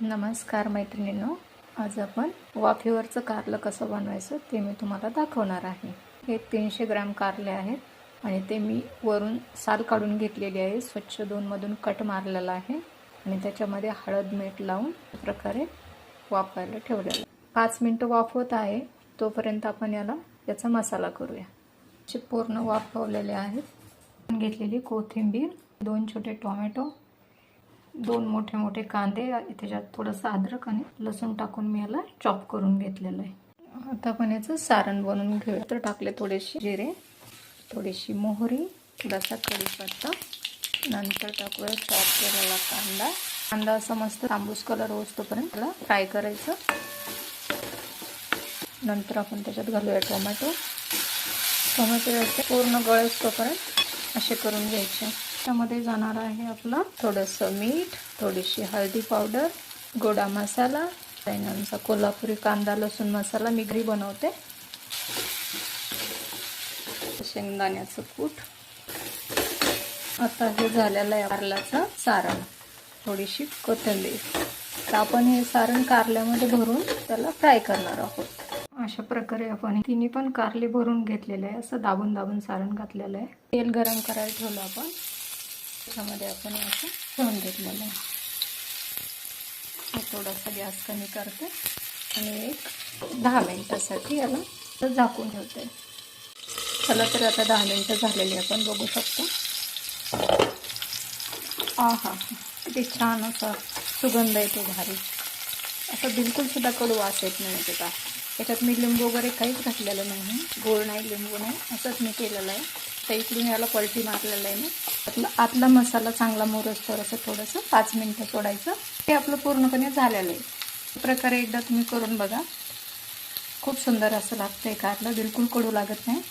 नमस्कार मैत्रिणींनो. आज आपण वाफेवरचं कारलं कसं बनवायचं ते मी तुम्हाला दाखवणार आहे. हे तीनशे ग्रॅम कारले आहेत आणि ते मी वरून साल काढून घेतलेली आहे. स्वच्छ दोनमधून कट मारलेला आहे आणि त्याच्यामध्ये हळद मीठ लावून प्रकारे वाफवायला ठेवलेलं आहे. पाच मिनटं वाफवत आहे. तोपर्यंत आपण याला याचा मसाला करूया. असे पूर्ण वाफवलेले आहेत. घेतलेली कोथिंबीर दोन छोटे टोमॅटो दोन मोठे मोठे कांदे त्याच्यात थोडंसं अद्रक आणि लसूण टाकून मी याला चॉप करून घेतलेलं आहे. आता आपण याचं सारण बनवून घेऊया. तर टाकले थोडेसे जिरे थोडीशी मोहरी थोडासा कढीपत्ता. नंतर टाकूया चॉप केलेला कांदा. कांदा असा मस्त तांबूस कलर होतोपर्यंत त्याला फ्राय करायचं. नंतर आपण त्याच्यात घालूया टोमॅटो टोमॅटो पूर्ण गळसतोपर्यंत असे करून घ्यायचे. त्यामध्ये जाणार आहे आपलं. थोडंसं मीठ थोडीशी हळदी पावडर गोडा मसाला आमचा कोल्हापुरी कांदा लसूण मसाला मी घरी बनवते. शेंगदाण्याचं कूट. आता हे झालेलं आहे कारल्याचं सारण. थोडीशी कोथिंबीर. तर आपण हे सारण कारल्यामध्ये भरून त्याला फ्राय करणार आहोत. अशा प्रकारे आपण तिन्ही पण कारले भरून घेतलेले आहे. असं दाबून दाबून सारण घातलेलं आहे. तेल गरम करायला ठेवलं आपण. त्याच्यामध्ये आपण असं ठेवून घेतलेलं आहे. थोडासा गॅस कमी करते आणि एक दहा मिनटासाठी याला झाकून ठेवते. चला तर आता दहा मिनटं झालेली आपण बघू शकतो. आ हा किती छान असा सुगंध येतो भारी. असं बिलकुल सुद्धा कडू वास येत नाही त्याचा. त्याच्यात मी लिंबू वगैरे काहीच घातलेलं नाही. गोड नाही लिंबू नाही असंच मी केलेलं आहे. तर इकडून याला पलटी मारलेलं आहे मी. आतला आतला मसाला चांगला मोरसतर असं थोडंसं पाच मिनटं सोडायचं. ते आपलं पूर्णपणे झालेलं आहे. प्रकारे एकदा तुम्ही करून बघा. खूप सुंदर असं लागतं आहे कारलं बिलकुल कडू लागत नाही.